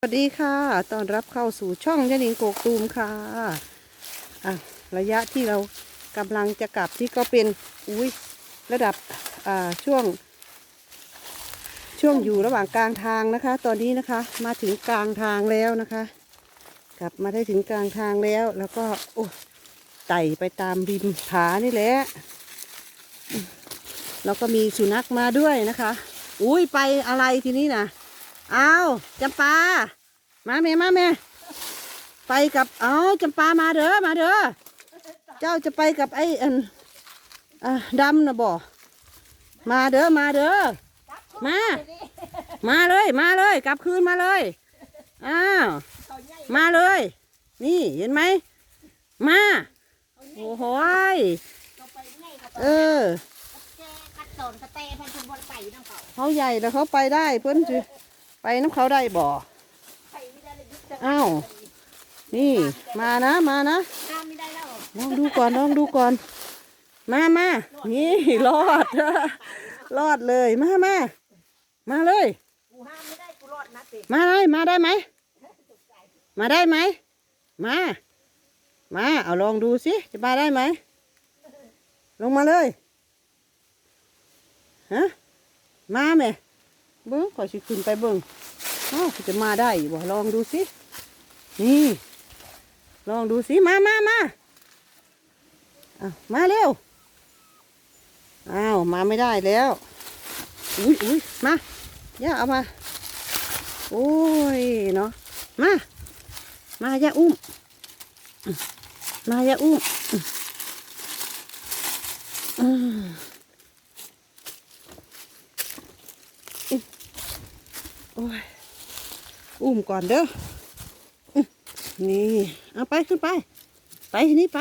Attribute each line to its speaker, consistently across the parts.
Speaker 1: สวัสดีค่ะ ตอนรับเข้าสู่ช่องยะนิงโกกตูมค่ะ อะ ระยะที่เรากำลังจะกลับที่ก็เป็น อุ้ยระดับ อ่า ช่วง ช่วงอยู่ระหว่างกลางทางนะคะ ตอนนี้นะคะ มาถึงกลางทางแล้วนะคะ กลับมาได้ถึงกลางทางแล้ว แล้วก็ โอ้ ไต่ไปตามริมผานี่แหละ แล้วก็มีสุนัขมาด้วยนะคะ อุ้ยไปอะไรทีนี้นะ อาจำปา มาแม่มาแม่ไปกับเอาจำปามาเด้อมาเด้อเจ้าจะไปกับไอ้อันอะดำนะบ่มาเด้อมาเด้อมา มาเลยมาเลย กลับคืนมาเลยอ้าวมาเลย นี่เห็นไหมมาโอ้โหยเออ
Speaker 2: กัดโดนกระเตะพันธุ์บนไปน้ำเปล่า
Speaker 1: เขาใหญ่แล้วเขาไปได้เพื่อนสิ ไปน้ำเขาได้บ่
Speaker 2: ไปไม่ได้เอ้า
Speaker 1: ว นี่ มานะ มานะ
Speaker 2: มไม่ได้แล้ว
Speaker 1: ลองดูก่อนลองดูก่อน มามา นี่รอด รอดเลย มามามาเลย
Speaker 2: กูห้าได้กูรอดนะติ
Speaker 1: มาเลย มาได้ไหม มาได้ไหม มา มา เอาลองดูสิ จะมาได้ไหม ลงมาเลย ฮะ มาไหม เบิ้งขอยสิขึ้นไปเบิ้งอ้าวจะมาได้บ่ลองดูสิ นี่ ลองดูสิ มามามาอ้าวมาเร็ว อ้าว มาไม่ได้แล้ว อุ้ยอุ้ยมา ย่าเอามา โอ้ยเนาะ มา มาย่าอุ้ม มาย่าอุ้มอืมโอ้ย อุ้มก่อนเด้อนี่เอาไปขึ้นไป ไปนี้ไป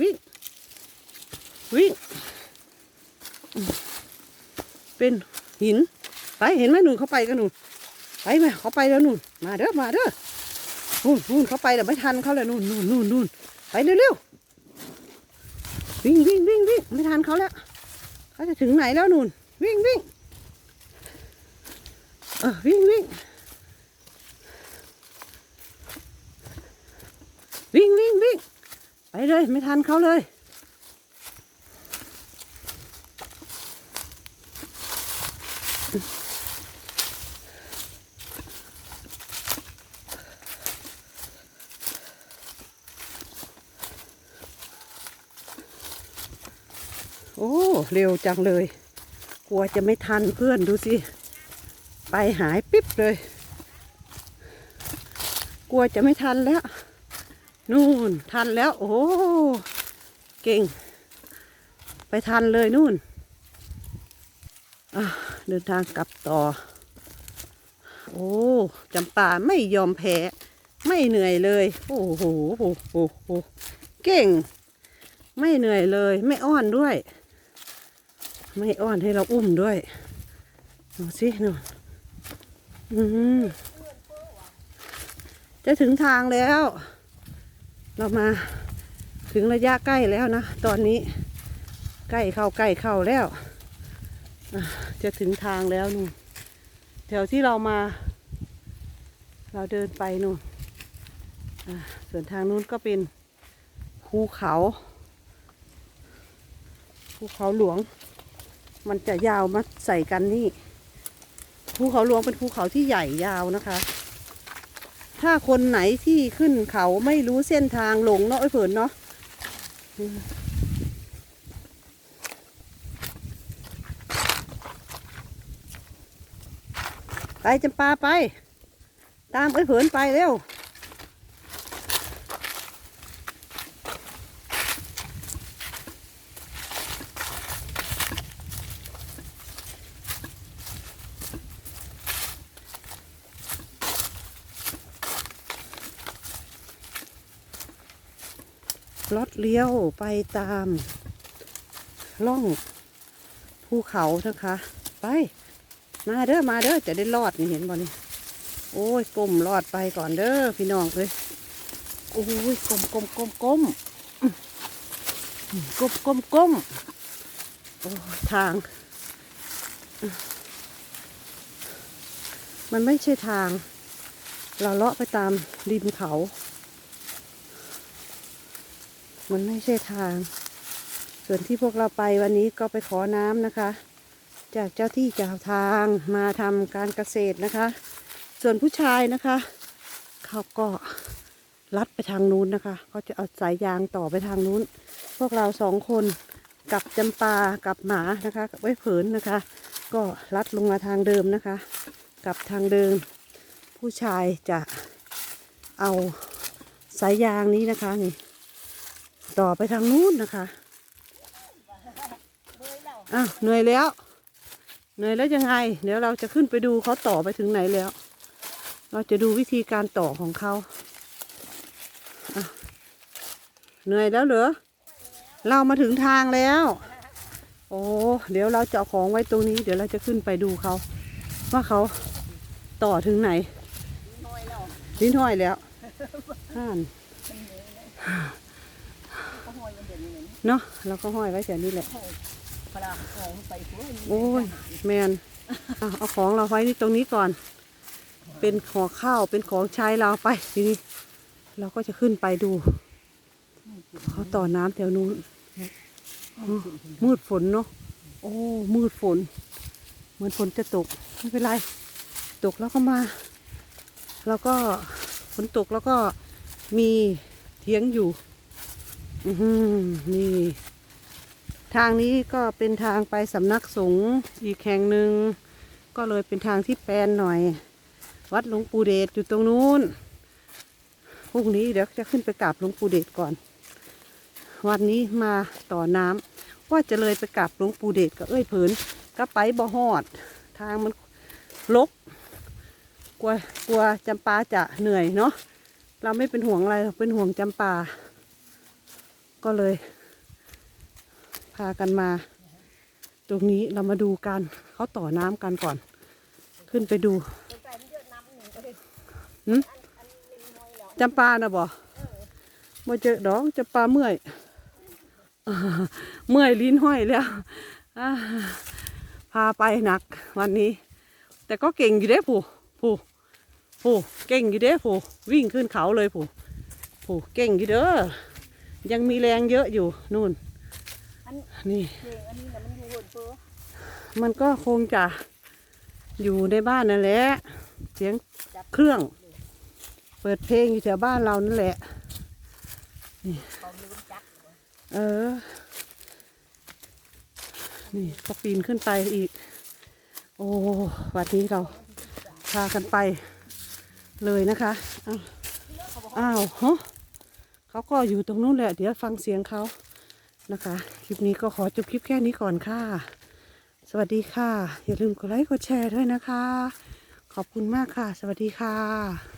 Speaker 1: วิ่งวิ่งเป็นหิน ไปเห็นไหมหนูเขาไปกันหนูไปไหมเขาไปแล้วนู่นมาเด้อมาเด้อนู่นนู่นเขาไปแต่ไม่ทันเขาเลยนู่นนู่นนู่นนู่นไปเร็วๆวิ่งวิ่งวิ่งวิ่งไม่ทันเขาแล้วเขาจะถึงไหนแล้วนู่นวิ่งวิ่งเออวิ่งวิ่ง วิ่งวิ่งวิ่งไปเลย ไม่ทันเขาเลย โอ้ เร็วจังเลย กลัวจะไม่ทันเพื่อนดูสิ ไปหายปิ๊บเลย กลัวจะไม่ทันแล้ว นู่นทันแล้ว โอ้เก่ง ไปทันเลยนู่นเดินทางกลับต่อ โอ้จำปาไม่ยอมแพ้ ไม่เหนื่อยเลย โอ้โหโอ้โหโอ้โหเก่ง ไม่เหนื่อยเลย ไม่อ้อนด้วย ไม่อ้อนให้เราอุ้มด้วยดูสิหนูอืมจะถึงทางแล้ว เรามาถึงระยะใกล้แล้วนะ ตอนนี้ใกล้เข้าใกล้เข้าแล้ว จะถึงทางแล้วนู่นแถวที่เรามา เราเดินไปนู่นส่วนทางนู้นก็เป็นภูเขาภูเขาหลวง มันจะยาวมาใส่กันนี่ภูเขาหลวงเป็นภูเขาที่ใหญ่ยาวนะคะ ถ้าคนไหนที่ขึ้นเขาไม่รู้เส้นทางหลงเนาะไอ้เผินเนาะไปจำปาไป ตามไอ้เผินไปเร็ว รถเลี้ยวไปตามล่องภูเขานะคะ ไป มาเด้อมาเด้อจะได้รอดนี่เห็นบ่นี่โอ้ยก้มรอดไปก่อนเด้อพี่น้องเลยโอ้ยก้มก้มก้มก้มก้มก้มก้มโอ้ทาง มันไม่ใช่ทาง เราเลาะไปตามริมเขา มันไม่ใช่ทาง ส่วนที่พวกเราไปวันนี้ก็ไปขอน้ำนะคะ จากเจ้าที่เจ้าทางมาทำการเกษตรนะคะ ส่วนผู้ชายนะคะ เขาก็ลัดไปทางนู้นนะคะเขาจะเอาสายยางต่อไปทางนู้น พวกเราสองคนกับจำปากับหมานะคะกับไว้เผินนะคะ ก็ลัดลงมาทางเดิมนะคะ กับทางเดิม ผู้ชายจะเอาสายยางนี้นะคะนี่ ต่อไปทางนู้นนะคะอ้าวเหนื่อยแล้ว เหนื่อยแล้วยังไง เดี๋ยวเราจะขึ้นไปดูเขาต่อไปถึงไหนแล้ว เราจะดูวิธีการต่อของเขาอะเหนื่อยแล้วเหรอเรามาถึงทางแล้ว โอ้เดี๋ยวเราจะเอาของไว้ตรงนี้ เดี๋ยวเราจะขึ้นไปดูเขาว่าเขาต่อถึงไหน
Speaker 2: น้อยแล้ว
Speaker 1: ลิ้นห้อยแล้วห่าน
Speaker 2: ก็ห้อยมัน เดี๋ยวนี้เนี่ย
Speaker 1: เนาะเราก็ห้อยไว้แถวนี้แหละ
Speaker 2: พลาของไปหัว
Speaker 1: โอ้ยแมนอะเอาของเราไว้นี่ตรงนี้ก่อน เป็นของข้าวเป็นของใช้เราไปทีนี้เราก็จะขึ้นไปดูเขาต่อน้ำแถวนู้นอ๋อมืดฝนเนาะโอ้มืดฝน เหมือนฝนจะตกไม่เป็นไร ตกแล้วก็มา แล้วก็ฝนตกแล้วก็มีเทียงอยู่อือหือ นี่ ทางนี้ก็เป็นทางไปสำนักสงฆ์อีกแห่งหนึ่ง ก็เลยเป็นทางที่แปลนหน่อย วัดหลวงปู่เดชอยู่ตรงนู้นพรุ่งนี้เดี๋ยวจะขึ้นไปกราบหลวงปู่เดชก่อน วันนี้มาต่อน้ำว่าจะเลยไปกราบหลวงปู่เดชก็เอ้ยเผินก็ไปบ่ฮอด ทางมันลกกลัวกลัวจำปาจะเหนื่อยเนาะเราไม่เป็นห่วงอะไรเป็นห่วงจำปา ก็เลย พากันมา ตรงนี้เรามาดูกันเขาต่อน้ำกันก่อน ขึ้นไปดูหืมจำปานะบ่มาเจอดอกจำปาเมื่อยอ่าเมื่อยลิ้นห้อยแล้วอ่าพาไปหนักวันนี้ แต่ก็เก่งอยู่เด้ผู้ผู้ผู้เก่งอยู่เด้ผู้วิ่งขึ้นเขาเลยผู้ผู้เก่งอยู่เด้อ ยังมีแรงเยอะอยู่นู่นนี่
Speaker 2: เพลงอันนี้นะมันอยู่บนเฟ้อ
Speaker 1: มันก็คงจะอยู่ในบ้านนั่นแหละเสียงเครื่อง เปิดเพลงอยู่แถวบ้านเรานั่นแหละ
Speaker 2: เขาลืมจัก
Speaker 1: เออ นี่ก็ปีนขึ้นไปอีก โอ้วันนี้เราพากันไปเลยนะคะ อ้าวอ้าวฮะ เขาก็อยู่ตรงนู้นแหละ เดี๋ยวฟังเสียงเขานะคะ คลิปนี้ก็ขอจบคลิปแค่นี้ก่อนค่ะ สวัสดีค่ะ อย่าลืมกดไลค์กดแชร์ด้วยนะคะ ขอบคุณมากค่ะ สวัสดีค่ะ